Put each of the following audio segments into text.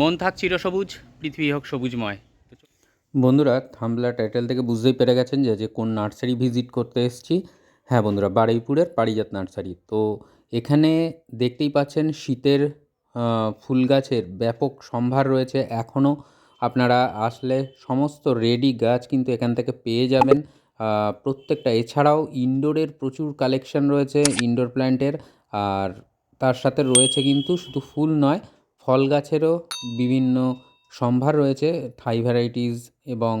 মন থাক চিরসবুজ পৃথিবী হোক সবুজময়। বন্ধুরা থামলা টাইটেল থেকে বুঝতেই পেরে গেছেন যে যে কোন নার্সারি ভিজিট করতে এসেছি। হ্যাঁ বন্ধুরা, বারুইপুরের পারিজাত নার্সারি। তো এখানে দেখতেই পাচ্ছেন শীতের ফুল গাছের ব্যাপক সম্ভার রয়েছে। এখনও আপনারা আসলে সমস্ত রেডি গাছ কিন্তু এখান থেকে পেয়ে যাবেন। প্রত্যেকটা, এছাড়াও ইনডোরের প্রচুর কালেকশন রয়েছে ইনডোর প্ল্যান্টের। আর তার সাথে রয়েছে কিন্তু শুধু ফুল নয় ফল গাছেরও বিভিন্ন সম্ভার রয়েছে থাই ভ্যারাইটিস এবং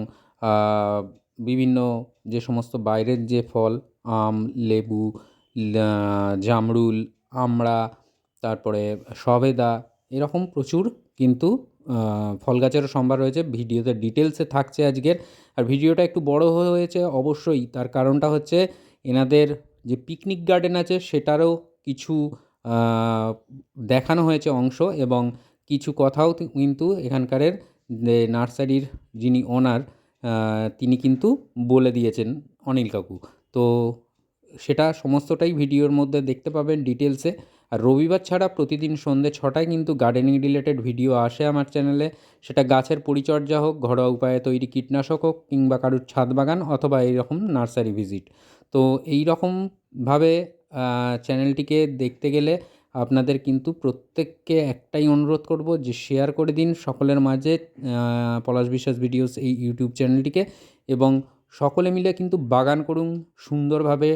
বিভিন্ন যে সমস্ত বাইরের যে ফল, আম, লেবু জামরুল, আমড়া, তারপরে সবেদা, এরকম প্রচুর কিন্তু ফল গাছেরও সম্ভার রয়েছে। ভিডিওতে ডিটেলসে থাকছে আজকের। আর ভিডিওটা একটু বড় হয়েছে অবশ্যই, তার কারণটা হচ্ছে এনাদের যে পিকনিক গার্ডেন আছে, সেটারও কিছু দেখানো হয়েছে অংশ এবং কিছু কথাও কিন্তু এখানকারের নার্সারির যিনি ওনার তিনি কিন্তু বলে দিয়েছেন অনিল কাকু। তো সেটা সমস্তটাই ভিডিওর মধ্যে দেখতে পাবেন ডিটেলসে। আর রবিবার ছাড়া প্রতিদিন সন্ধ্যে ছটায় কিন্তু গার্ডেনিং রিলেটেড ভিডিও আসে আমার চ্যানেলে সেটা গাছের পরিচর্যা হোক, ঘরোয়া উপায়ে তৈরি কীটনাশক হোক, কিংবা কারুর ছাদ বাগান অথবা এইরকম নার্সারি ভিজিট তো এই রকমভাবে চ্যানেলটিকে দেখতে গেলে আপনাদের কিন্তু প্রত্যেককে একটাই অনুরোধ করব যে শেয়ার করে দিন সকলের মাঝে পলাশ বিশ্বাস ভিডিওস এই ইউটিউব চ্যানেলটিকে এবং সকলে মিলে কিন্তু বাগান করুন, সুন্দরভাবে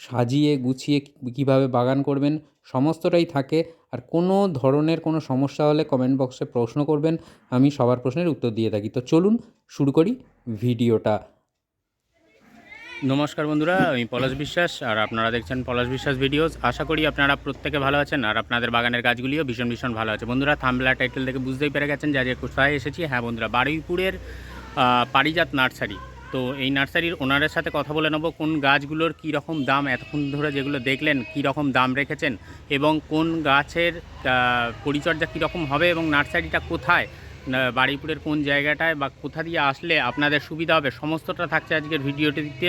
সাজিয়ে, গুছিয়ে কীভাবে বাগান করবেন সমস্তটাই থাকে। আর কোনো ধরনের কোনো সমস্যা হলে কমেন্ট বক্সে প্রশ্ন করবেন, আমি সবার প্রশ্নের উত্তর দিয়ে থাকি। তো চলুন শুরু করি ভিডিওটা নমস্কার বন্ধুরা, আমি পলাশ বিশ্বাস, আর আপনারা দেখছেন পলাশ বিশ্বাস ভিডিওস। আশা করি আপনারা প্রত্যেকে ভালো আছেন, আর আপনাদের বাগানের গাছগুলিও ভীষণ ভীষণ ভালো আছে। বন্ধুরা থামলা টাইটেল থেকে বুঝতেই পেরে গেছেন যে আজকে কোথায় এসেছি। হ্যাঁ বন্ধুরা, বারুইপুরের পারিজাত নার্সারি। তো এই নার্সারির ওনারের সাথে কথা বলে নেব, কোন গাছগুলোর কী রকম দাম, এতক্ষণ ধরে যেগুলো দেখলেন কী রকম দাম রেখেছেন এবং কোন গাছের পরিচর্যা কী রকম হবে এবং নার্সারিটা কোথায় না, বারুইপুরের কোন জায়গাটায় বা কোথা দিয়ে আসলে আপনাদের সুবিধা হবে সমস্তটা থাকছে আজকের ভিডিওটিতে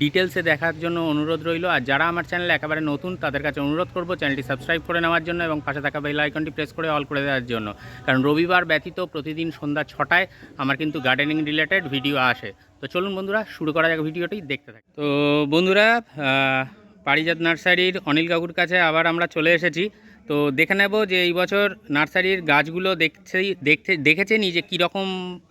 ডিটেলসে দেখার জন্য অনুরোধ রইল আর যারা আমার চ্যানেলে একেবারে নতুন তাদের কাছে অনুরোধ করব চ্যানেলটি সাবস্ক্রাইব করে নেওয়ার জন্য এবং পাশে থাকা বেল আইকনটি প্রেস করে অল করে দেওয়ার জন্য। কারণ রবিবার ব্যতীত প্রতিদিন সন্ধ্যা ছটায় আমার কিন্তু গার্ডেনিং রিলেটেড ভিডিও আসে। তো চলুন বন্ধুরা শুরু করা যাক ভিডিওটি দেখতে থাকি তো বন্ধুরা পারিজাত নার্সারির অনিল কাকুর কাছে আবার আমরা চলে এসেছি। তো দেখে নেব যে এই বছর নার্সারির গাছগুলো দেখছেই দেখতে দেখেছেনই যে কীরকম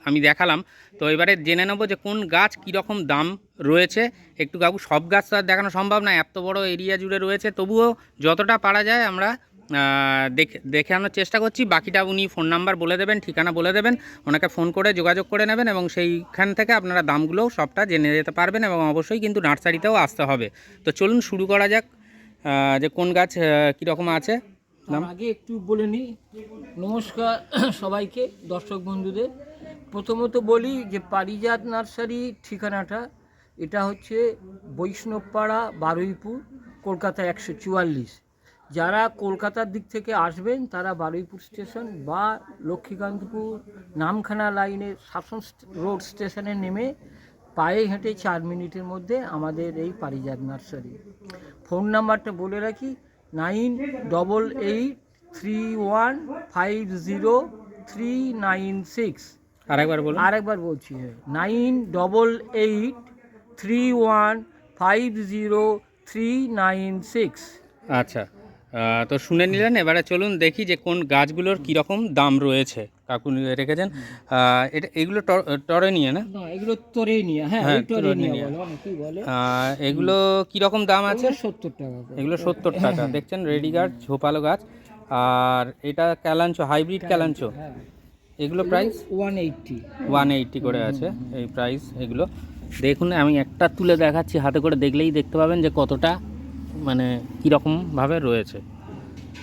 আমি দেখালাম। তো এবারে জেনে নেব যে কোন গাছ কীরকম দাম রয়েছে। একটু কাকু, সব গাছ তো আর দেখানো সম্ভব না, এত বড় এরিয়া জুড়ে রয়েছে। তবুও যতটা পারা যায় আমরা দেখে দেখানোর চেষ্টা করছি। বাকিটা উনি ফোন নাম্বার বলে দেবেন, ঠিকানা বলে দেবেন, ওনাকে ফোন করে যোগাযোগ করে নেবেন এবং সেইখান থেকে আপনারা দামগুলোও সবটা জেনে যেতে পারবেন এবং অবশ্যই কিন্তু নার্সারিতেও আসতে হবে। তো চলুন শুরু করা যাক যে কোন গাছ কীরকম আছে। আগে একটু বলে নিই। নমস্কার সবাইকে, দর্শক বন্ধুদের। প্রথমত বলি যে পারিজাত নার্সারি ঠিকানাটা, এটা হচ্ছে বৈষ্ণবপাড়া, বারুইপুর, কলকাতা একশো চুয়াল্লিশ। যারা কলকাতার দিক থেকে আসবেন, তারা বারুইপুর স্টেশন বা লক্ষ্মীকান্তপুর নামখানা লাইনের শাসন রোড স্টেশনে নেমে পায়ে হেঁটে চার মিনিটের মধ্যে আমাদের এই পারিজাত নার্সারি। ফোন নাম্বারটা বলে রাখি nine double eight three one five zero three nine six. আরেকবার বলুন। আরেকবার বলছি nine double eight three one five zero three nine six. আচ্ছা তো শুনে নিলেন এবারে চলুন দেখি যে কোন গাছগুলোর কীরকম দাম রয়েছে। কাকু রেখেছেন এটা এগুলো ট- টরে নিয়ে না? এগুলো তোরে নিয়ে। হ্যাঁ হ্যাঁ, নিয়ে তোরে নিয়ে। আহ, এগুলো কীরকম দাম আছে? সত্তর টাকা এগুলো সত্তর টাকা। দেখছেন রেডি গাছ ঝোপালো গাছ। আর এটা ক্যালাঞ্চো হাইব্রিড ক্যালাঞ্চো হ্যাঁ। এগুলো price one eighty one eighty করে আছে এই প্রাইস এগুলো। দেখুন আমি একটা তুলে দেখাচ্ছি হাতে করে দেখলেই দেখতে পাবেন যে কতটা মানে কীরকমভাবে রয়েছে।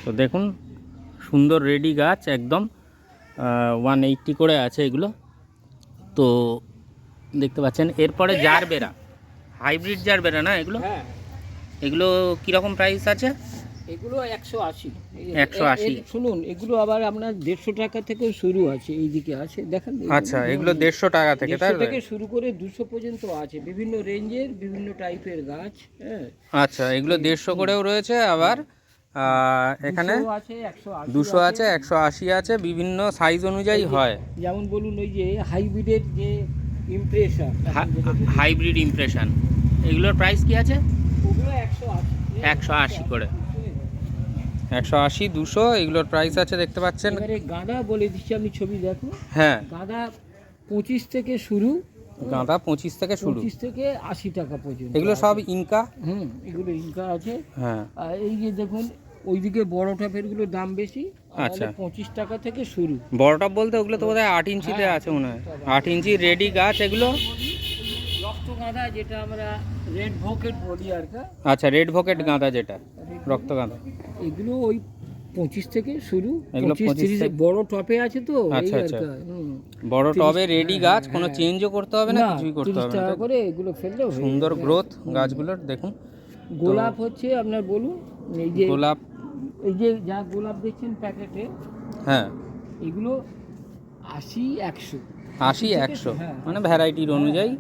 তো দেখুন সুন্দর রেডি গাছ একদম ওয়ান এইট্টি করে আছে এগুলো। তো দেখতে পাচ্ছেন এরপরে জার জারবেরা হাইব্রিড জারবেরা না এগুলো? হ্যাঁ। এগুলো কীরকম প্রাইস আছে? এগুলো একশো আশি। 180 শুনুন এগুলো আবার আপনার দেড়শো টাকা থেকে শুরু আছে এইদিকে আছে। দেখেন আচ্ছা এগুলো দেড়শো টাকা থেকে তাই দেড়শো থেকে শুরু করে দুশো পর্যন্ত আছে বিভিন্ন রেঞ্জের বিভিন্ন টাইপের গাছ হ্যাঁ। আচ্ছা এগুলো দেড়শো করেও রয়েছে আবার এখানে দুশো আছে। একশো আশি আছে বিভিন্ন সাইজ অনুযায়ী হয়। যেমন বলুন ওই যে হাইব্রিডের যে ইমপ্রেশন হাইব্রিড ইমপ্রেশন এগুলোর প্রাইস কি আছে? একশো আশি। করে। একশো আশি দুশো এগুলোর প্রাইস আছে দেখতে পাচ্ছেন। গাঁদা বলে দিচ্ছি আপনি ছবি দেখো। হ্যাঁ। গাঁদা পঁচিশ থেকে শুরু গাঁদা পঁচিশ থেকে শুরু। পঁচিশ থেকে আশি টাকা পর্যন্ত এগুলো সব ইনকা? হুম এগুলো ইনকা আছে। হ্যাঁ। আর এই যে দেখুন ওইদিকে বড় টপেরগুলো দাম বেশি আচ্ছা। পঁচিশ টাকা থেকে শুরু। বড় টপ বলতে ওগুলো তো বোধহয় আট ইঞ্চিতে আছে মনে হয়। আট ইঞ্চি। রেডি গাছ এগুলো? রক্ত গাঁদা যেটা আমরা রেড ভোকেট বলি আর কি। আচ্ছা রেড ভকেট গাঁদা যেটা রক্ত গাঁদা এগুলো ওই পঁচিশ থেকে শুরু এগুলো পঁচিশ 25 বড় টপে আছে তো আচ্ছা, আচ্ছা। বড় টবে রেডি হ্যাঁ, গাছ কোনো হ্যাঁ। চেঞ্জও করতে হবে না কিছুই করতে হবে না। করে এগুলো ফেললেও সুন্দর গ্রোথ গাছগুলোর দেখুন। গোলাপ হচ্ছে আপনার বলুন এই যে গোলাপ এই যে যা গোলাপ দেখছেন প্যাকেটে হ্যাঁ। এগুলো আশি একশো। আশি একশো হ্যাঁ। মানে ভ্যারাইটির অনুযায়ী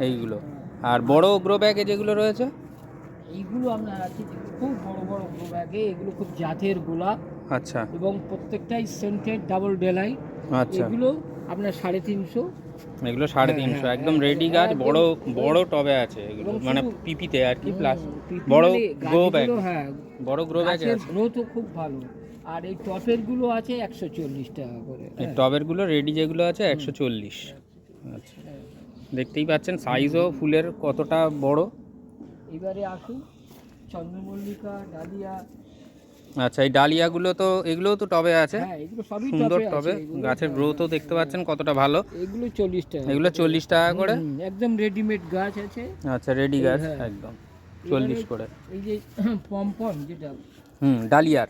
এইগুলো। আর বড় গ্রো ব্যাগে যেগুলো রয়েছে? এইগুলো আপনার আছে খুব বড় বড় ব্যাগে এগুলো খুব জাতের গোলাপ আচ্ছা। এবং প্রত্যেকটাই সেন্টেড ডাবল ডেলাই আচ্ছা। এগুলো আপনার সাড়ে তিনশো। এগুলো সাড়ে হ্যাঁ, তিনশো হ্যাঁ, একদম হ্যাঁ, রেডি গাছ বড় বড় টবে আছে এগুলো মানে পিপিতে আর কি প্লাস বড় গ্রো ব্যাগ হ্যাঁ বড় গ্রো ব্যাগে গ্রোথও খুব ভালো। আর এই টপেরগুলো আছে একশো চল্লিশ টাকা করে। এই হ্যাঁ। টবেরগুলো রেডি যেগুলো আছে একশো চল্লিশ। আচ্ছা। দেখতেই পাচ্ছেন সাইজও ফুলের কতটা বড়। এবারে আসুন। চন্দ্রমল্লিকা ডালিয়া। আচ্ছা এই ডালিয়াগুলো তো এগুলোও তো টবে আছে। হ্যাঁ সুন্দর টবে। গাছের গ্রোথও দেখতে পাচ্ছেন কতটা ভালো। এগুলো চল্লিশ টাকা এগুলো চল্লিশ টাকা করে? একদম রেডিমেড গাছ আছে। আচ্ছা রেডি গাছ হ্যাঁ। একদম। চল্লিশ করে। এই যে পম্পন যেটা। হুম ডালিয়ার।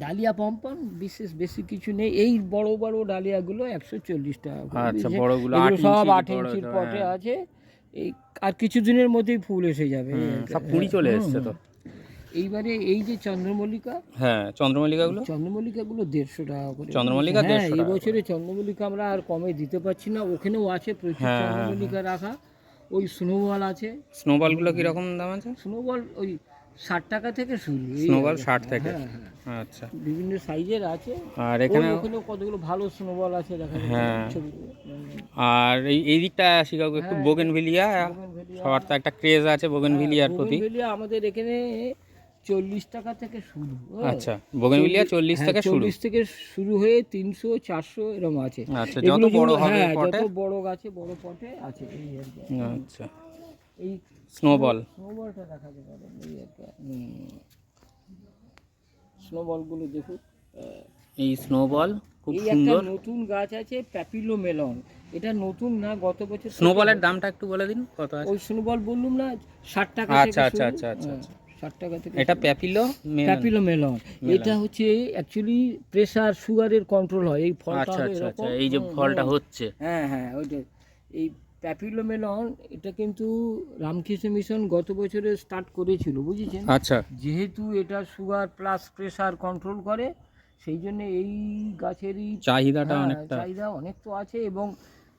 ডালিয়া পম্পন বিশেষ বেশি কিছু নেই। এই বড় বড় ডালিয়াগুলো একশো চল্লিশ টাকা আচ্ছা, বড়গুলো সব আট ইঞ্চির পটে হ্যাঁ। আছে। এই আর কিছু দিনের মধ্যেই ফুল এসে যাবে। সব কুড়ি চলে এসছে তো। এইবারে এই যে চন্দ্রমল্লিকা হ্যাঁ চন্দ্রমল্লিকাগুলো? চন্দ্রমল্লিকাগুলো দেড়শো টাকা করে। চন্দ্রমল্লিকা দেড়শো 150 এই বছরে চন্দ্রমল্লিকা আমরা আর কমে দিতে পারছি না ওখানেও আছে প্রচুর হ্যাঁ, হ্যাঁ, চন্দ্রমল্লিকা রাখা। ওই স্নোবল আছে। স্নোবলগুলো কীরকম দাম আছে? স্নোবল ওই ষাট টাকা থেকে শুরু। স্নোবল। ষাট থেকে? হ্যাঁ হ্যাঁ আচ্ছা। বিভিন্ন সাইজের আছে। আর এখানে ওখানে কতগুলো ভালো স্নোবল আছে দেখা হ্যাঁ। আর এই এই দিকটা কাকু একটু হ্যাঁ, বোগেনভিলিয়া সবার তো একটা ক্রেজ আছে বোগেনভিলিয়ার প্রতি। বোগেনভেলিয়া আমাদের এখানে চল্লিশ টাকা থেকে শুরু। হ্যাঁ। আচ্ছা বোগেনভিলিয়া চল্লিশ হ্যাঁ, থেকে শুরু? চল্লিশ থেকে শুরু হয়ে তিনশো চারশো এরকম আছে। আচ্ছা যত বড় হবে হ্যাঁ, পটে? যত বড় গাছে বড় পটে আছে এই আচ্ছা। এই স্নোবল স্নোবলটা দেখাতে পারেন এই স্নোবলগুলো দেখুন এই স্নোবল খুব সুন্দর। নতুন গাছ আছে প্যাপিলো মেলন এটা নতুন না গত বছর স্নোবলের দামটা একটু বলে দিন কত আছে? ওই স্নোবল বললুম না ষাট টাকা আচ্ছা, থেকে আচ্ছা, আচ্ছা, আচ্ছা, আচ্ছা। ষাট টাকা থেকে এটা প্যাপিলো মেলন। প্যাপিলো মেলন এটা হচ্ছে অ্যাকচুয়ালি প্রেসার সুগারের কন্ট্রোল হয় এই ফলটা আচ্ছা আচ্ছা আচ্ছা এই যে ফলটা হচ্ছে। হ্যাঁ হ্যাঁ ওইটা এই প্যাপিলো মেলন এটা কিন্তু রামকৃষ্ণ মিশন গত বছরে স্টার্ট করেছিল বুঝেছেন? আচ্ছা। যেহেতু এটা সুগার প্লাস প্রেসার কন্ট্রোল করে সেই জন্য এই গাছেরই চাহিদাটা হ্যাঁ, অনেকটা। চাহিদা অনেক তো আছে এবং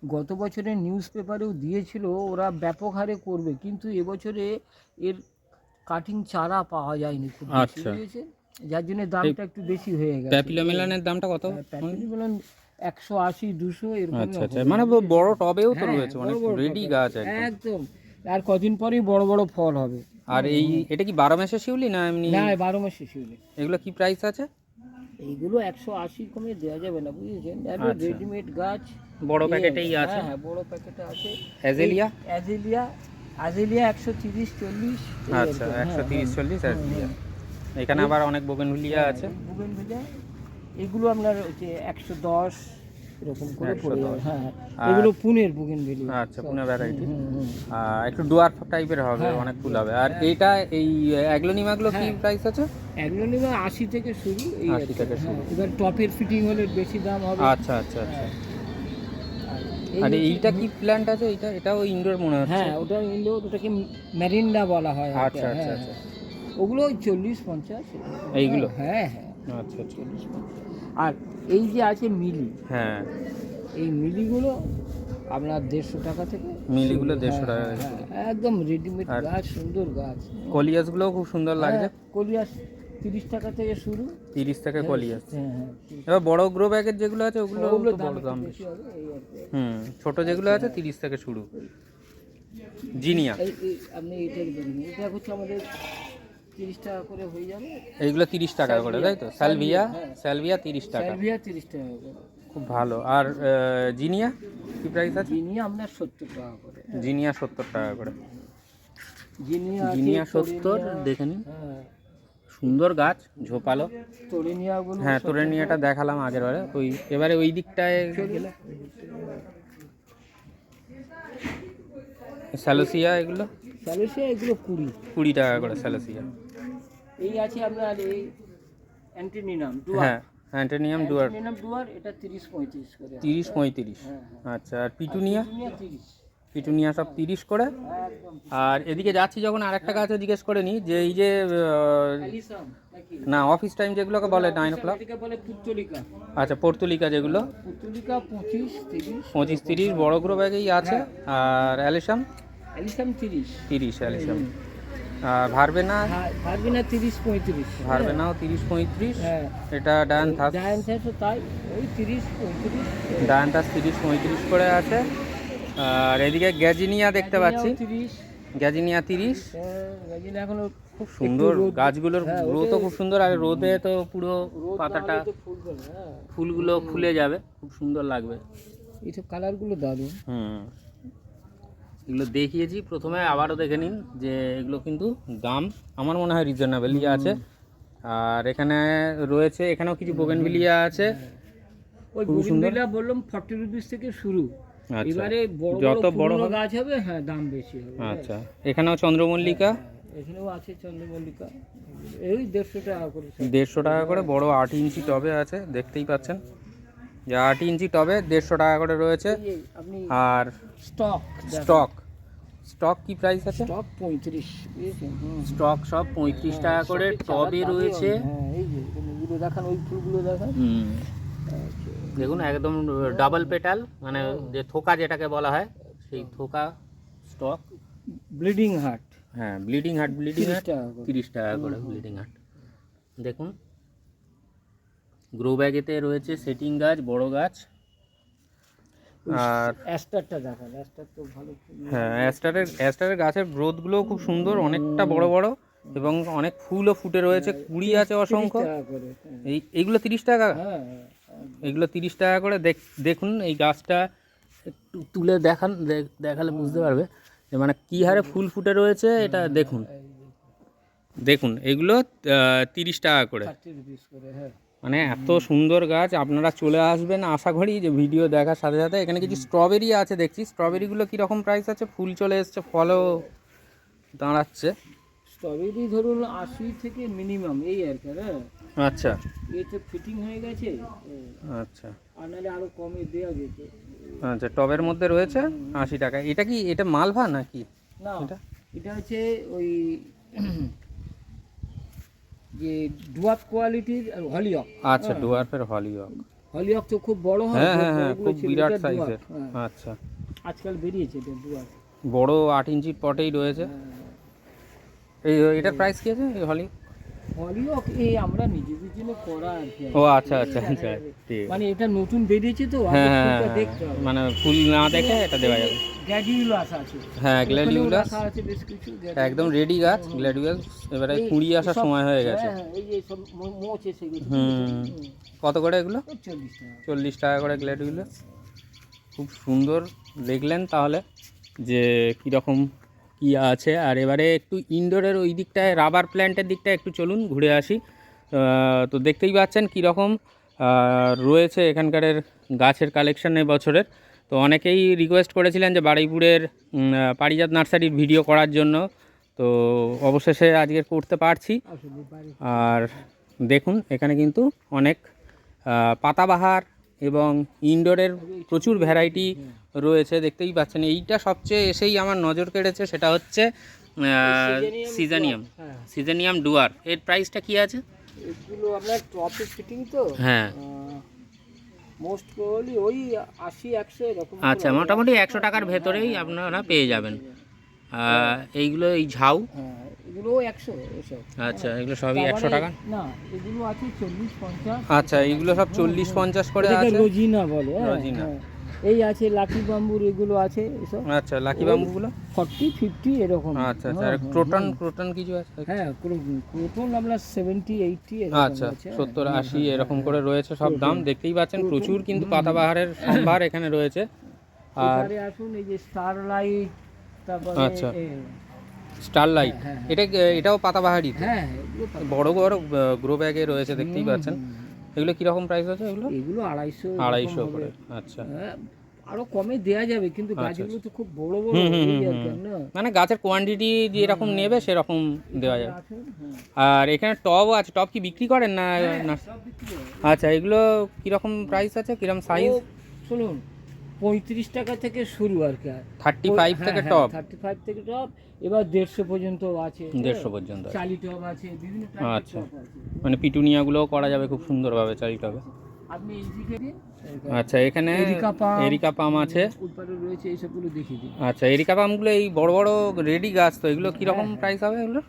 গত বছরে নিউজ পেপারেও দিয়েছিল ওরা ব্যাপক হারে করবে কিন্তু এবছরে এর কাটিং চারা পাওয়া যায়নি খুব বেশি, আচ্ছা। যার জন্য দামটা একটু বেশি হয়ে গেছে। প্যাপিলো মেলনের দামটা কত? প্যাপিলিমেলন একশো আশি দুশো এরকম আচ্ছা আচ্ছা। মানে বড় টবেও তো হ্যাঁ, রয়েছে মানে বড় বড় রেডি গাছ একদম। আর কদিন পরেই বড় বড় ফল হবে। আর এই এটা কি বারো মাসে শিউলি না এমনি না বারো মাস শেষ হলে এগুলো কি প্রাইস আছে? এইগুলো একশো আশি কমে দেওয়া যাবে না বুঝেছেন? আচ্ছা। রেডিমেড গাছ। বড় প্যাকেটেই আছে? হ্যাঁ বড় প্যাকেটে আছে। অ্যাজেলিয়া অ্যাজেলিয়া অ্যাজেলিয়া একশো তিরিশ চল্লিশ। আচ্ছা হ্যাঁ, একশো তিরিশ হ্যাঁ। চল্লিশ অ্যাজেলিয়া এখানে আবার অনেক বোগেনভিলিয়া আছে। বুগেনভিলিয়া এগুলো আপনার হচ্ছে একশো দশ এরকম করে পড়ে যাবে হ্যাঁ এগুলো পুনের বুগেনভিলিয়া আচ্ছা পুনে ভ্যারাইটি। একটু ডুয়ার্ফ টাইপের হবে হ্যাঁ, অনেক ফুল হবে। আর এইটা এই অ্যাগ্লোনিমাগুলো কি হ্যাঁ। প্রাইস আছে? এগুলো নেবে আশি থেকে শুরু এই আর 80 কি, থেকে হ্যাঁ। শুরু। এবার টপের ফিটিং হলে বেশি দাম হবে। আচ্ছা আচ্ছা আচ্ছা। আর এইটা কি প্ল্যান্ট আছে? এটা এটাও ইনডোর মনে হচ্ছে? হ্যাঁ ওটা ইন্ডো ওটাকে ম্যারিন্ডা বলা হয় আচ্ছা আচ্ছা হ্যাঁ, আচ্ছা। হ্যাঁ। ওগুলো ওই চল্লিশ পঞ্চাশ। এইগুলো? হ্যাঁ হ্যাঁ। আচ্ছা আচ্ছা। চল্লিশ আর এই যে আছে মিলি হ্যাঁ। এই মিলিগুলো আপনার দেড়শো টাকা থেকে মিলিগুলো দেড়শো টাকা হ্যাঁ, হ্যাঁ, একদম রেডিমেড গাছ সুন্দর গাছ। কলিয়াসগুলোও খুব সুন্দর লাগছে। হ্যাঁ, কলিয়াস তিরিশ টাকা থেকে শুরু। তিরিশ থেকে কলি আছে হ্যাঁ হ্যাঁ এবার বড় গ্রো ব্যাগের যেগুলো আছে ওগুলো ওগুলো বড় দাম বেশি। হুম ছোট যেগুলো আছে তিরিশ থেকে শুরু। জিনিয়া। আপনি দেখুন। এটা হচ্ছে আমাদের তিরিশ টাকা করে হয়ে যাবে। এইগুলো তিরিশ টাকা করে তাই তো? স্যালভিয়া স্যালভিয়া তিরিশ টাকা। স্যালভিয়া তিরিশ টাকা করে। খুব ভালো। আর জিনিয়া? কি প্রাইস আছে? জিনি আপনার সত্তর টাকা করে। জিনিয়া সত্তর টাকা করে। জিনিয়া সত্তর দেখে নিন। হ্যাঁ। সুন্দর গাছ ঝোপালো। তোরেনিয়াগুলো হ্যাঁ তোরে নিয়েটা দেখালাম আগের বারে। ওই এবারে ওই দিকটায় গেলে। স্যালোসিয়া এগুলো? স্যালোসিয়া এগুলো কুড়ি। কুড়ি টাকা করে স্যালোসিয়া। এই আছে আপনার এই অ্যান্টিনিনাম ডুয়ার হ্যাঁ অ্যান্টেনিয়াম ডুয়ার অ্যান্টিনিনাম ডুয়ার এটা তিরিশ পঁয়ত্রিশ করে তিরিশ পঁয়ত্রিশ। হ্যাঁ হ্যাঁ। আচ্ছা আর পিটুনিয়া? পিটুনিয়া সব তিরিশ করে? আর এদিকে যাচ্ছি যখন আরেকটা গাছে জিজ্ঞেস করে নিই যে এই যে না অফিস টাইম যেগুলোকে বলে নাইন ও ক্লক বলে আচ্ছা পর্তুলিকা যেগুলো। পঁচিশ তিরিশ। পঁচিশ তিরিশ বড় গ্রো ব্যাগেই আছে। আর অ্যালিসাম? অ্যালিসাম তিরিশ। তিরিশ অ্যালিসাম। আর ভারবে না? পারবি না তিরিশ পঁয়ত্রিশ। ভারবে নাও তিরিশ পঁয়ত্রিশ? হ্যাঁ। এটা ডায়ান্থাস ডায়ান্থাসও তাই ওই তিরিশ পঁয়ত্রিশ। ডায়ান্থাস তিরিশ পঁয়ত্রিশ করে আছে। আর এদিকে গ্যাজিনিয়া দেখতে পাচ্ছি। তিরিশ। গ্যাজিনিয়া তিরিশ। এখনও খুব সুন্দর গাছগুলোর হ্যাঁ, গ্রোথও খুব সুন্দর আর রোদে তো পুরো পাতাটা হ্যাঁ ফুলগুলো ফুলে যাবে খুব সুন্দর লাগবে। এইসব কালারগুলো দারুণ। হুম। এগুলো দেখিয়েছি। প্রথমে আবারও দেখে নিন যে এগুলো কিন্তু দাম আমার মনে হয় রিজনেবলই আছে। আর এখানে রয়েছে এখানেও কিছু বোগেনভিলিয়া আছে। ওই খুবই বললাম ফর্টি রুপিস থেকে শুরু। আচ্ছা। এবারে যত বড় গাছ হবে হ্যাঁ দাম বেশি হবে আচ্ছা। এখানেও চন্দ্রমল্লিকা। এখানেও আছে চন্দ্রমল্লিকা। এই দেড়শো টাকা করে দেড়শো টাকা করে বড় আট ইঞ্চি টবে আছে দেখতেই পাচ্ছেন। যে আট ইঞ্চি টবে দেড়শো টাকা করে রয়েছে। আর স্টক স্টক। স্টক কি প্রাইস আছে? স্টক পঁয়ত্রিশ। স্টক সব পঁয়ত্রিশ টাকা করে টবে রয়েছে। হ্যাঁ এই যে এগুলো দেখান ওই ফুলগুলো দেখান। হুম। দেখুন একদম ডাবল পেটাল মানে যে থোকা যেটাকে বলা হয় সেই থোকা স্টক। Bleeding heart. হ্যাঁ ব্লিডিং হার্ট ব্লিডিং তিরিশ হার্ট টাকা করে। তিরিশ টাকা করে ব্লিডিং হার্ট। দেখুন। গ্রো ব্যাগেতে রয়েছে সেটিং গাছ বড় গাছ। আর অ্যাস্টারটা দেখান অ্যাস্টার তো ভালো হ্যাঁ অ্যাস্টারের অ্যাস্টারের গাছের গ্রোথগুলো খুব সুন্দর অনেকটা বড় বড় এবং অনেক ফুলও ফুটে রয়েছে কুড়ি আছে অসংখ্য। হ্যাঁ। এই এইগুলো তিরিশ টাকা? হ্যাঁ এগুলো তিরিশ টাকা করে দেখ- দেখুন এই গাছটা একটু তুলে দেখান দেখালে বুঝতে পারবে যে মানে কী হারে ফুল ফুটে রয়েছে এটা দেখুন। দেখুন এগুলো তিরিশ টাকা করে। মানে এত সুন্দর গাছ আপনারা চলে আসবেন আশা করি যে ভিডিও দেখার সাথে সাথে। এখানে কিছু স্ট্রবেরি আছে দেখছি। স্ট্রবেরিগুলো কীরকম প্রাইস আছে? ফুল চলে এসছে ফলও দাঁড়াচ্ছে। স্ট্রবেরি ধরুন আশি থেকে মিনিমাম এই আর কি হ্যাঁ? আচ্ছা। এতে ফিটিং হয়ে গেছে আচ্ছা। আর নাহলে আরও কমে দেওয়া যেত। আচ্ছা টবের মধ্যে রয়েছে আশি টাকা। এটা কি এটা মালভা নাকি? না এটা? এটা হচ্ছে ওই যে ডুয়াপ কোয়ালিটির হলিয়ক আচ্ছা ডুয়ার্ফের হলিওক হলিয়ক তো খুব বড় হয় হ্যাঁ তো হ্যাঁ হ্যাঁ এগুলো খুব ছিল, বিরাট এটা dwarf, সাইজের হ্যাঁ। আচ্ছা আজকাল বেরিয়েছে এটা ডুয়াপ বড় আট ইঞ্চির পটেই রয়েছে এই এটার প্রাইস কি আছে এই হলি হলিয়ক এই আমরা নিজেদের জন্য করা আর কি। ও আচ্ছা আচ্ছা আচ্ছা ঠিক মানে এটা নতুন বেরিয়েছে তো হ্যাঁ হ্যাঁ হ্যাঁ, দেখতে মানে ফুল না দেখে এটা দেওয়া যাবে। গ্যাডিউলাস আছে। হ্যাঁ গ্ল্যাডিউলাস আছে বেশ কিছু একদম রেডি গাছ গ্ল্যাডিউলাস এবারে কুড়ি আসার সময় হয়ে গেছে। হ্যাঁ, এই যে সব মোচ এসে গেছে কত করে এগুলো? চল্লিশ টাকা। চল্লিশ টাকা করে গ্ল্যাডিউলাস খুব সুন্দর। দেখলেন তাহলে যে কীরকম কী আছে। আর এবারে একটু ইনডোরের ওই দিকটায় রাবার প্ল্যান্টের দিকটায় একটু চলুন ঘুরে আসি। তো দেখতেই পাচ্ছেন কীরকম রয়েছে এখানকারের গাছের কালেকশন এই বছরের। তো অনেকেই রিকোয়েস্ট করেছিলেন যে বারুইপুরের পারিজাত নার্সারির ভিডিও করার জন্য। তো অবশেষে আজকে করতে পারছি। আর দেখুন এখানে কিন্তু অনেক পাতাবাহার এবং ইনডোরের প্রচুর ভ্যারাইটি রয়েছে দেখতেই পাচ্ছেন। এইটা সবচেয়ে এসেই আমার নজর কেড়েছে সেটা হচ্ছে সিজানিয়াম। সিজানিয়াম ডুয়ার। এর প্রাইসটা কি আছে? এগুলো আপনার টপে ফিটিং তো। হ্যাঁ। মোস্ট ওই আশি একশো এরকম আচ্ছা মোটামুটি একশো টাকার ভেতরেই আপনারা পেয়ে যাবেন। এইগুলো এই ঝাউ? হ্যাঁ এগুলো একশো আচ্ছা এগুলো সবই একশো টাকা? না এগুলো আছে চল্লিশ পঞ্চাশ। আচ্ছা এইগুলো সব চল্লিশ পঞ্চাশ করে আছে? রোজিনা বলে হ্যাঁ, রোজিনা। হ্যাঁ। এই আছে লাকি বাম্বুর এগুলো আছে এসব আচ্ছা লাকি বাম্বুগুলো? ফর্টি ফিফটি এরকম। আচ্ছা আচ্ছা হ্যাঁ, আর হ্যাঁ, ক্রোটন হ্যাঁ। ক্রোটন কিছু আছে? হ্যাঁ ক্রোটন আপনার সেভেন্টি এইটটি আচ্ছা সত্তর আশি এরকম করে রয়েছে সব দাম। দেখতেই পাচ্ছেন প্রচুর কিন্তু পাতাবাহারের সম্ভার এখানে রয়েছে। আর আসুন এই যে স্টারলাইট আচ্ছা। স্টারলাইট হ্যাঁ, হ্যাঁ। এটা এটাও পাতাবাহারি তো? হ্যাঁ বড় বড় গ্রো ব্যাগে রয়েছে দেখতেই পাচ্ছেন। এগুলো কীরকম প্রাইস আছে এগুলো? এগুলো আড়াইশো আড়াইশো করে আচ্ছা। হ্যাঁ, আরও কমে দেয়া যাবে কিন্তু আচ্ছা, গাছগুলো তো খুব বড় বড়? মানে গাছের কোয়ান্টিটি যেরকম নেবে সেরকম দেওয়া যাবে। হ্যাঁ। আর এখানে টবও আছে টব কি বিক্রি করেন না হয়। আচ্ছা এগুলো কীরকম প্রাইস আছে? কীরকম সাইজ শুনুন পঁয়ত্রিশ টাকা থেকে শুরু আর কি। থার্টি ফাইভ থেকে টপ থার্টি ফাইভ থেকে টপ এবার দেড়শো পর্যন্ত আছে দেড়শো পর্যন্ত। চালি টপ আছে বিভিন্ন আচ্ছা। টপ মানে পিটুনিয়াগুলোও করা যাবে খুব সুন্দরভাবে চারি টবে আপনি আচ্ছা এখানে এরিকা পাম। আছে। রয়েছে এইসবগুলো দেখিয়ে দিন। আচ্ছা এরিকা পামগুলো এই বড় বড় রেডি গাছ তো এগুলো কীরকম হ্যাঁ, প্রাইস হবে এগুলো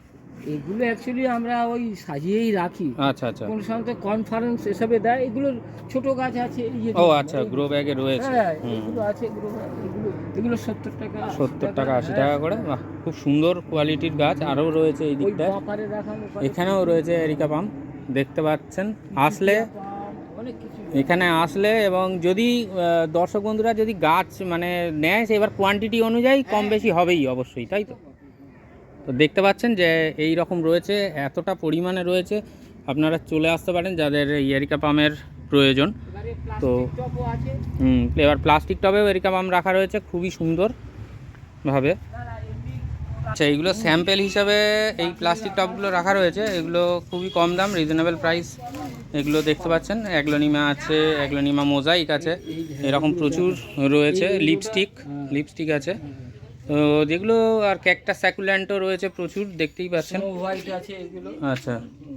এগুলো অ্যাকচুয়ালি আমরা ওই সাজিয়েই রাখি। আচ্ছা আচ্ছা। কোন সময় কনফারেন্স এসবে দেয় এগুলো ছোট গাছ আছে এই যে ও আচ্ছা গ্রো ব্যাগে রয়েছে। হ্যাঁ এগুলো আছে এগুলো এগুলো এগুলো সত্তর টাকা সত্তর টাকা আশি হ্যাঁ। টাকা করে? বাহ খুব সুন্দর কোয়ালিটির গাছ। আরও রয়েছে এই দেখান এখানেও রয়েছে এরিকা পাম। দেখতে পাচ্ছেন আসলে এখানে আসলে এবং যদি দর্শক বন্ধুরা যদি গাছ মানে নেয় সে এবার কোয়ান্টিটি অনুযায়ী কম বেশি হবেই অবশ্যই তাই তো? তো দেখতে পাচ্ছেন যে এই রকম রয়েছে এতটা পরিমাণে রয়েছে। আপনারা চলে আসতে পারেন যাদের এরিকা পামের প্রয়োজন। তো- হুম এবার প্লাস্টিক টবেও এরিকা পাম রাখা রয়েছে খুবই সুন্দর ভাবে। না, না, এমনি আচ্ছা এইগুলো স্যাম্পেল হিসাবে এই প্লাস্টিক টবগুলো রাখা রয়েছে। এগুলো খুবই কম দাম রিজনেবল প্রাইস। এগুলো দেখতে পাচ্ছেন অ্যাগ্লোনিমা আছে অ্যাগ্লোনিমা মোজাইক আছে। এরকম প্রচুর রয়েছে লিপস্টিক লিপস্টিক আছে। তো যেগুলো আর ক্যাকটা স্যাকুল্যান্টও রয়েছে প্রচুর দেখতেই পাচ্ছেন। হোয়াইট আছে এগুলো। আচ্ছা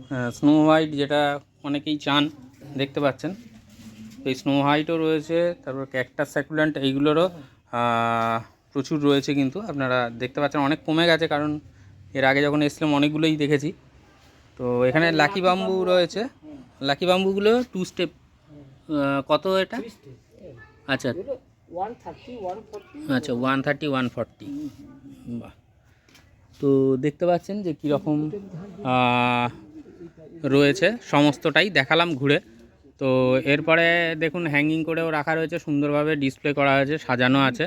হ্যাঁ স্নো হোয়াইট যেটা অনেকেই চান দেখতে পাচ্ছেন। এই স্নো হোয়াইটও রয়েছে তারপর ক্যাকটাস স্যাকুল্যান্ট এইগুলোরও প্রচুর রয়েছে কিন্তু আপনারা দেখতে পাচ্ছেন অনেক কমে গেছে কারণ এর আগে যখন এসেছিলাম অনেকগুলোই দেখেছি। তো এখানে লাকি বাম্বু রয়েছে। লাকি বাম্বুগুলো টু স্টেপ কত এটা? আচ্ছা আচ্ছা ওয়ান থার্টি ওয়ান ফর্টি বাহ। তো দেখতে পাচ্ছেন যে কীরকম রয়েছে, সমস্তটাই দেখালাম ঘুরে। তো এরপরে দেখুন হ্যাঙ্গিং করেও রাখা রয়েছে, সুন্দরভাবে ডিসপ্লে করা হয়েছে, সাজানো আছে।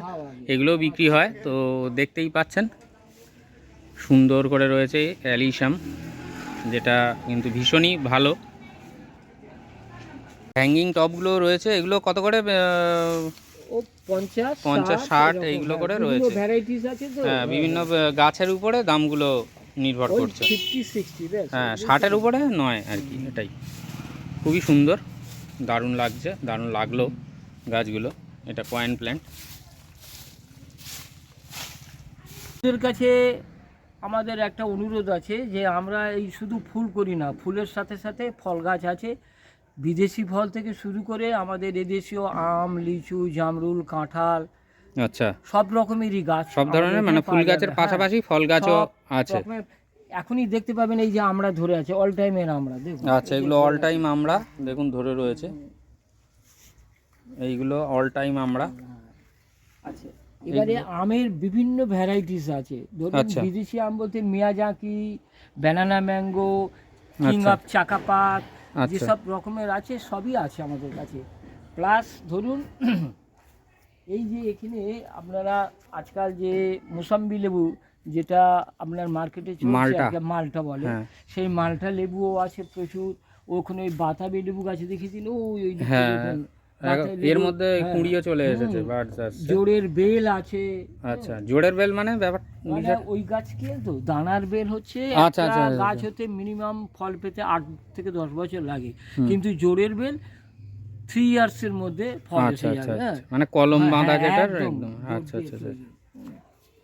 এগুলোও বিক্রি হয়, তো দেখতেই পাচ্ছেন। সুন্দর করে রয়েছে অ্যালিশাম যেটা কিন্তু ভীষণই ভালো। হ্যাঙ্গিং টপগুলো রয়েছে, এগুলো কত করে ও পঞ্চাশ পঞ্চাশ, ষাট এইগুলো করে রয়েছে। ভ্যারাইটিস আছে তো। হ্যাঁ বিভিন্ন গাছের উপরে দামগুলো নির্ভর করছে। হ্যাঁ ষাটের উপরে নয় আর কি এটাই। খুবই সুন্দর দারুণ লাগছে দারুণ লাগল গাছগুলো এটা কয়েন প্ল্যান্ট কাছে আমাদের একটা অনুরোধ আছে যে আমরা এই শুধু ফুল করি না ফুলের সাথে সাথে ফল গাছ আছে। বিদেশি ফল থেকে শুরু করে আমাদের এদেশীয় আম লিচু জামরুল কাঁঠাল আচ্ছা। সব রকমেরই গাছ সব ধরনের মানে ফুল গাছের হ্যাঁ, পাশাপাশি ফল গাছও আছে। এখনই দেখতে পাবেন এই যে আমরা ধরে আছে অল টাইমের আমরা দেখুন। আচ্ছা এগুলো অল টাইম আমরা দেখুন ধরে রয়েছে। এইগুলো অল টাইম আমরা। আছে এবারে আমের বিভিন্ন ভ্যারাইটিস আছে। ধরুন আচ্ছা। বিদেশি আম বলতে মিয়াজাকি ব্যানানা ম্যাঙ্গো কিং আচ্ছা। অফ চাকাপাত আচ্ছা। যেসব রকমের আছে সবই আছে আমাদের কাছে। প্লাস ধরুন এই যে এখানে আপনারা আজকাল যে মোসাম্বি লেবু যেটা আপনার মার্কেটে চলছে মালটা। বলে হ্যাঁ। সেই মালটা লেবুও আছে প্রচুর। ওখানে ওই বাতাবি লেবু গাছে দেখেছি ওই ওই। এর মধ্যে হ্যাঁ। কুঁড়িও চলে এসেছে। বার্ডস আসছে জোরের বেল আছে। আচ্ছা জোড়ের বেল মানে ব্যাপার মানে ওই গাছ কি তো? দানার বেল হচ্ছে আচ্ছা, আচ্ছা, আচ্ছা। গাছ হতে মিনিমাম ফল পেতে আট থেকে দশ বছর লাগে। কিন্তু জোরের বেল থ্রি ইয়ার্স এর মধ্যে ফল এসে যাবে হ্যাঁ। মানে কলম হ্যাঁ, বাঁধা যেটার একদম, আচ্ছা আচ্ছা আচ্ছা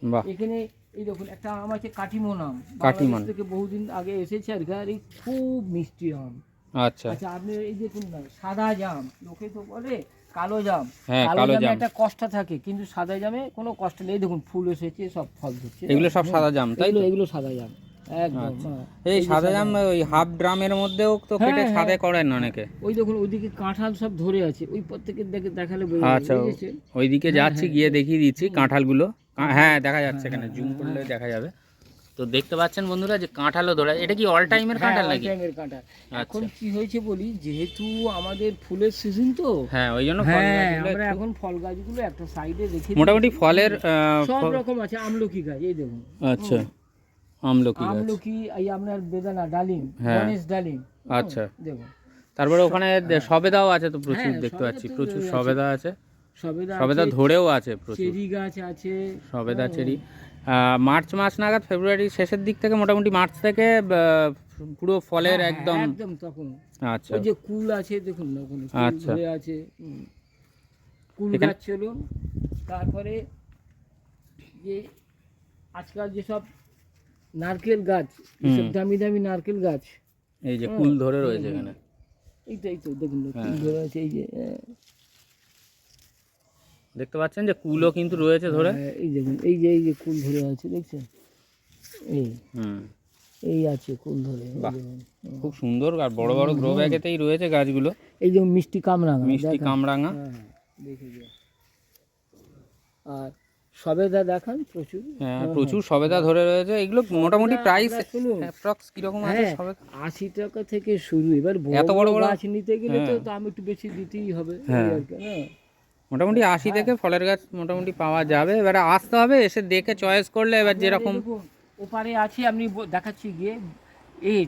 বাহ। এখানে এই দেখুন একটা আম আছে কাটিমন আম কাটিমন। থেকে বহুদিন আগে এসেছে আর কি, আর এই খুব মিষ্টি আম। আচ্ছা। আচ্ছা আপনি এই দেখুন সাদা জাম লোকে তো বলে কালো জাম। হ্যাঁ, কালো কালো জামে একটা কষ্ট থাকে কিন্তু সাদা জামে কোনো কষ্ট নেই। দেখুন ফুল এসেছে সব ফল ধরছে। এগুলো সব সাদা জাম তাই তো? এগুলো এগুলো সাদা জাম একদম আচ্ছা। হ্যাঁ। এই সাদা জাম ওই হাফ ড্রামের মধ্যেও তো হ্যাঁ, কেটে। করেন অনেকে। ওই দেখুন ওইদিকে কাঁঠাল সব ধরে আছে ওই প্রত্যেকের দেখে দেখালে বোঝা আচ্ছা ওইদিকে যাচ্ছি গিয়ে দেখিয়ে দিচ্ছি কাঁঠালগুলো। হ্যাঁ দেখা যাচ্ছে এখানে জুম করলে দেখা যাবে। তো দেখতে পাচ্ছেন বন্ধুরা যে কাঁঠালও ধরে এটা কি অল টাইমের হ্যাঁ, কাঁঠাল নাকি? কাঁঠাল। এখন আচ্ছা কি হয়েছে বলি যেহেতু আমাদের ফুলের সিজন তো হ্যাঁ ওই জন্য ফল হ্যাঁ আমরা এখন ফল গাছগুলো একটা সাইডে রেখে মোটামুটি ফলের সব রকম আছে আমলকি গাছ এই দেখুন। আচ্ছা আমলকি গাছ। আমলকি এই আপনার বেদানা ডালিম হ্যাঁ। গণেশ ডালিম আচ্ছা। দেখুন। তারপরে ওখানে সবেদাও আছে তো প্রচুর দেখতে পাচ্ছি প্রচুর সবেদা আছে। সবেদা সবেদা ধরেও আছে প্রচুর। চেরি গাছ আছে সবেদা চেরি। মার্চ মাস নাগাদ ফেব্রুয়ারি শেষের দিক থেকে মোটামুটি মার্চ থেকে পুরো ফলের হ্যাঁ, একদম একদম তখন। আচ্ছা। ওই যে কুল আছে দেখুন না ওখানে আচ্ছা। আছে কুল গাছ ছিল তারপরে যে আজকাল যেসব নারকেল গাছ দামি দামি নারকেল গাছ এই যে কুল ধরে রয়েছে এখানে এই তো এই তো দেখুন হ্যাঁ। কুল ধরে আছে এই যে হ্যাঁ, দেখতে পাচ্ছেন যে কুলও কিন্তু রয়েছে ধরে। হ্যাঁ, এই দেখুন এই যে এই যে কুল ধরে আছে দেখছেন? এই হুম। এই আছে কুল ধরে। দেখুন। খুব সুন্দর আর বড় বড় গ্রো ব্যাগেতেই রয়েছে গাছগুলো। এই যে মিষ্টি কামরাঙা মিষ্টি। কামরাঙা। হ্যাঁ দেখে যে আর সবেদা দেখান প্রচুর। হ্যাঁ, প্রচুর সবেদা ধরে রয়েছে। এগুলো মোটামুটি প্রাইস অ্যাপ্রক্স কীরকম আছে হ্যাঁ সবেদা আশি টাকা থেকে শুরু। এবার এত বড় বড় গাছ নিতে গেলে তো হ্যাঁ। দাম একটু বেশি দিতেই হবে। হ্যাঁ। কি, হ্যাঁ। মোটামুটি আশি থেকে ফলের গাছ মোটামুটি পাওয়া যাবে এবারে আসতে হবে এসে দেখে চয়েস করলে এবার যেরকম ওপারে আছে আপনি দেখাচ্ছি গিয়ে এই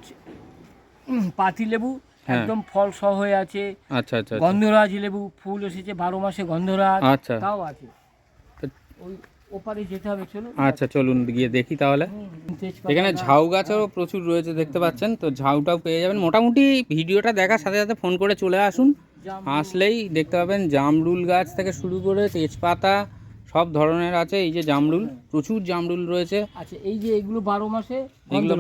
পাতি লেবু হ্যাঁ। একদম ফল সহ হয়ে আছে আচ্ছা আচ্ছা আচ্ছা। গন্ধরাজ লেবু ফুল এসেছে বারো মাসে গন্ধরাজ আচ্ছা তাও আছে ওই ওপারে যেতে হবে চলো আচ্ছা চলুন গিয়ে দেখি তাহলে। এখানে ঝাউ গাছও প্রচুর রয়েছে দেখতে পাচ্ছেন। তো ঝাউটাও পেয়ে যাবেন। মোটামুটি ভিডিওটা দেখার সাথে সাথে ফোন করে চলে আসুন। আসলেই দেখতে পাবেন জামরুল গাছ থেকে শুরু করে তেজপাতা সব ধরনের আছে। এই যে জামরুল প্রচুর জামরুল রয়েছে। আচ্ছা এই যে এগুলো বারো মাসে এগুলো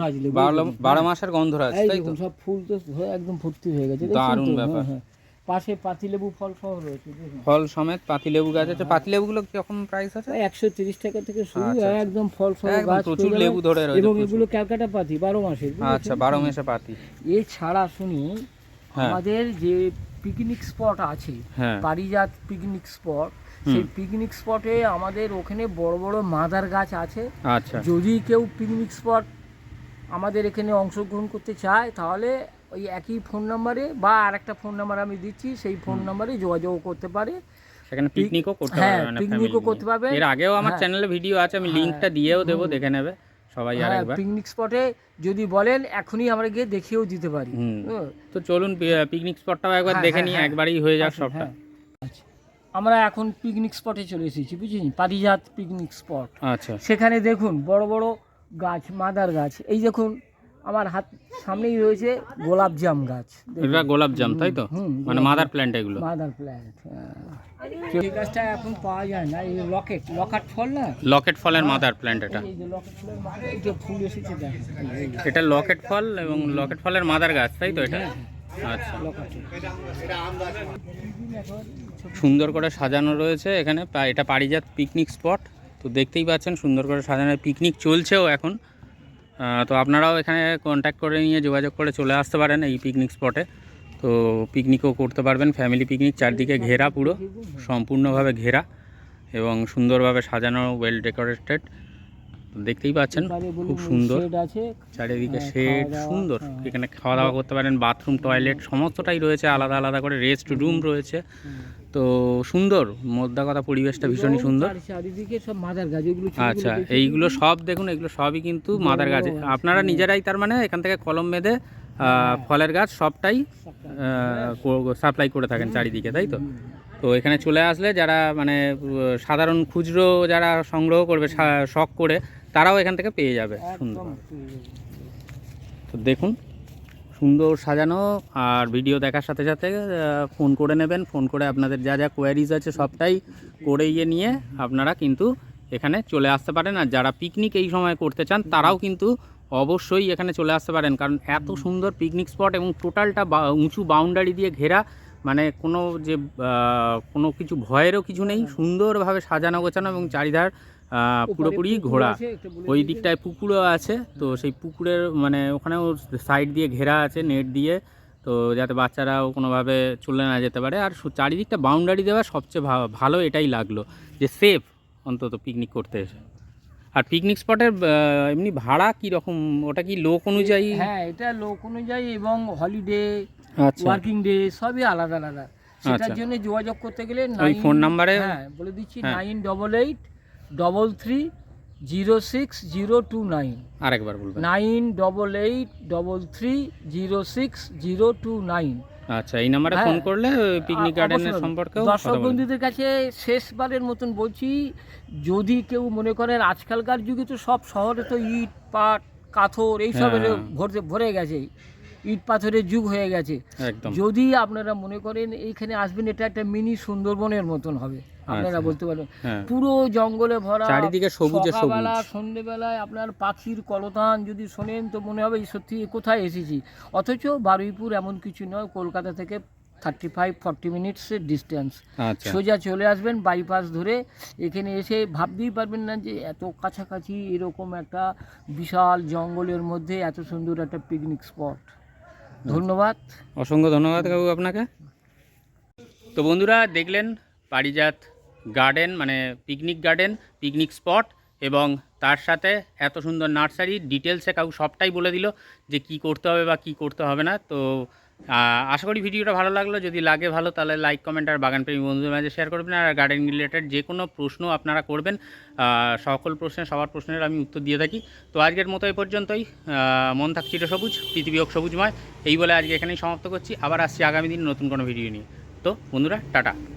বারো- মাসের গন্ধরাজ এই তাই তো? সব ফুল তো একদম ভর্তি হয়ে গেছে। দারুণ ব্যাপার। হ্যাঁ, হ্যাঁ। পাশে পাতিলেবু ফল সহ রয়েছে ফল সমেত পাতিলেবু গাছ আছে। পাতিলেবুগুলো কীরকম প্রাইস আছে? একশো তিরিশ টাকা থেকে শুরু আচ্ছা, আচ্ছা। একদম ফল সহ একদম গাছ প্রচুর লেবু ধরে রয়েছে এবং এগুলো ক্যালকাটা পাতি বারো মাসের আচ্ছা বারো মেশে পাতি। এছাড়া শুনি হ্যাঁ। আমাদের যে পিকনিক স্পট আছে হ্যাঁ। পারিজাত পিকনিক স্পট সেই পিকনিক স্পটে আমাদের ওখানে বড় বড় মাদার গাছ আছে। আচ্ছা। যদি কেউ পিকনিক স্পট আমাদের এখানে অংশগ্রহণ করতে চায় তাহলে ওই একই ফোন নাম্বারে বা আর একটা ফোন নাম্বার আমি দিচ্ছি সেই ফোন নাম্বারে যোগাযোগ করতে পারে সেখানে পিকনিকও করতে হ্যাঁ, পিকনিকও করতে নিয়ে। পারবেন। এর আগেও আমার হ্যাঁ। চ্যানেলে ভিডিও আছে আমি লিংকটা দিয়েও দেবো দেখে নেবে সবাই হ্যাঁ আরেকবার পিকনিক স্পটে যদি বলেন এখনই আমরা গিয়ে দেখিয়েও দিতে পারি। তো চলুন পিকনিক স্পটটাও একবার হ্যাঁ, দেখে হ্যাঁ, নিই হ্যাঁ। একবারই হয়ে যাক সবটা হ্যাঁ। আচ্ছা। আমরা এখন পিকনিক স্পটে চলে এসেছি বুঝেছেন পারিজাত পিকনিক স্পট আচ্ছা সেখানে দেখুন বড় বড় গাছ মাদার গাছ এই দেখুন আমার হাত সামনেই রয়েছে গোলাপ জাম গাছ। এটা গোলাপ জাম তাই তো? মানে মাদার প্ল্যান্ট এগুলো। মাদার প্ল্যান্ট এই গাছটা এখন পাওয়া যায় না এই লকেট লকাট ফল না? লকেট ফলের মাদার প্ল্যান্ট এটা। এই যে লকেট ফলের এই যে ফুল এসেছে এটা লকেট ফল এবং লকেট ফলের মাদার গাছ তাই তো এটা? আচ্ছা। সুন্দর করে সাজানো রয়েছে এখানে এটা পারিজাত পিকনিক স্পট তো দেখতেই পাচ্ছেন সুন্দর করে সাজানো পিকনিক চলছেও এখন। তো আপনারাও এখানে কন্ট্যাক্ট করে নিয়ে যোগাযোগ করে চলে আসতে পারেন এই পিকনিক স্পটে তো পিকনিকও করতে পারবেন ফ্যামিলি পিকনিক চারদিকে ঘেরা পুরো, সম্পূর্ণভাবে ঘেরা এবং সুন্দরভাবে সাজানো ওয়েল ডেকোরেটেড দেখতেই পাচ্ছেন, খুব সুন্দর। চারিদিকে শেড সুন্দর। এখানে খাওয়া দাওয়া করতে পারেন বাথরুম টয়লেট সমস্তটাই রয়েছে, আলাদা আলাদা করে রেস্ট রুম রয়েছে। তো সুন্দর মোদ্দা কথা পরিবেশটা ভীষণই সুন্দর। চারিদিকে সব মাদার গাছ এগুলো আচ্ছা এইগুলো সব দেখুন এগুলো সবই কিন্তু মাদার গাছ। আপনারা নিজেরাই তার মানে এখান থেকে কলম বেঁধে ফলের গাছ সবটাই সাপ্লাই করে থাকেন চারিদিকে তাই তো? তো এখানে চলে আসলে যারা মানে সাধারণ খুচরো যারা সংগ্রহ করবে শখ করে তারাও এখান থেকে পেয়ে যাবে। সুন্দর। তো দেখুন সুন্দর সাজানো আর ভিডিও দেখার সাথে সাথে ফোন করে নেবেন ফোন করে আপনাদের যা যা কোয়ারিজ আছে সবটাই করে ইয়ে নিয়ে আপনারা কিন্তু এখানে চলে আসতে পারেন। আর যারা পিকনিক এই সময় করতে চান, তারাও কিন্তু অবশ্যই এখানে চলে আসতে পারেন। কারণ এত সুন্দর পিকনিক স্পট এবং টোটালটা উঁচু বাউন্ডারি দিয়ে ঘেরা মানে কোনো যে কোনো কিছু ভয়েরও কিছু নেই। সুন্দরভাবে সাজানো গোছানো এবং চারিধার পুরোপুরি বলে ওই দিকটায় পুকুরও আছে তো সেই পুকুরের মানে ওখানেও সাইড দিয়ে ঘেরা আছে নেট দিয়ে তো যাতে বাচ্চারাও কোনোভাবে চলে না যেতে পারে। আর চারিদিকটা বাউন্ডারি দেওয়া সবচেয়ে ভালো এটাই লাগল যে সেফ অন্তত পিকনিক করতে এসে। আর পিকনিক স্পটের এমনি ভাড়া কি রকম ওটা কি লোক অনুযায়ী? হ্যাঁ এটা লোক অনুযায়ী এবং হলিডে ওয়ার্কিং ডে সবই আলাদা আলাদা। সেটার আচ্ছা। জন্য যোগাযোগ করতে গেলে ফোন নাম্বারে হ্যাঁ বলে দিচ্ছি। Nine double eight double three zero six zero two nine আরেকবার বলবেন। Nine double eight double three zero six zero two nine আচ্ছা এই নাম্বারে হ্যাঁ। ফোন করলে পিকনিক গার্ডেনের সম্পর্কেও কথা দর্শক বন্ধুদের কাছে শেষবারের মতন বলছি যদি কেউ মনে করেন আজকালকার যুগে তো সব শহরে তো ইট পাট কাথর এইসবের হ্যাঁ। ভরতে ভরে গেছে। ইট পাথরের যুগ হয়ে গেছে। যদি আপনারা মনে করেন এইখানে আসবেন এটা একটা মিনি সুন্দরবনের মতন হবে। আপনারা আচ্ছা। বলতে পারেন হ্যাঁ। পুরো জঙ্গলে ভরা চারিদিকে সবুজে সবুজ। সন্ধেবেলায় আপনার পাখির কলতান যদি শোনেন তো মনে হবে সত্যি কোথায় এসেছি? অথচ বারুইপুর এমন কিছু নয় কলকাতা থেকে থার্টি ফাইভ ফর্টি মিনিটসের ডিস্টেন্স আচ্ছা। সোজা চলে আসবেন বাইপাস ধরে। এখানে এসে ভাবতেই পারবেন না যে এত কাছাকাছি এরকম একটা বিশাল জঙ্গলের মধ্যে এত সুন্দর একটা পিকনিক স্পট ধন্যবাদ। অসংখ্য ধন্যবাদ কাকু আপনাকে। তো বন্ধুরা দেখলেন পারিজাত গার্ডেন মানে পিকনিক গার্ডেন পিকনিক স্পট এবং তার সাথে এত সুন্দর নার্সারি। ডিটেলসে কাকু সবটাই বলে দিল যে কি করতে হবে বা কি করতে হবে না। তো আশা করি ভিডিওটা ভালো লাগল। যদি লাগে ভালো, তাহলে লাইক কমেন্ট আর বাগানপ্রেমী বন্ধুদের মাঝে শেয়ার করবেন। আর গার্ডেন রিলেটেড যে কোনো প্রশ্ন আপনারা করবেন সকল প্রশ্নের সবার প্রশ্নের আমি উত্তর দিয়ে থাকি। তো আজকের মতো এই পর্যন্তই। মন থাক সবুজ, পৃথিবী হোক সবুজময়। এই বলে আজকে এখানেই সমাপ্ত করছি। আবার আসছি আগামী দিন নতুন কোনো ভিডিও নিয়ে। তো বন্ধুরা, টাটা।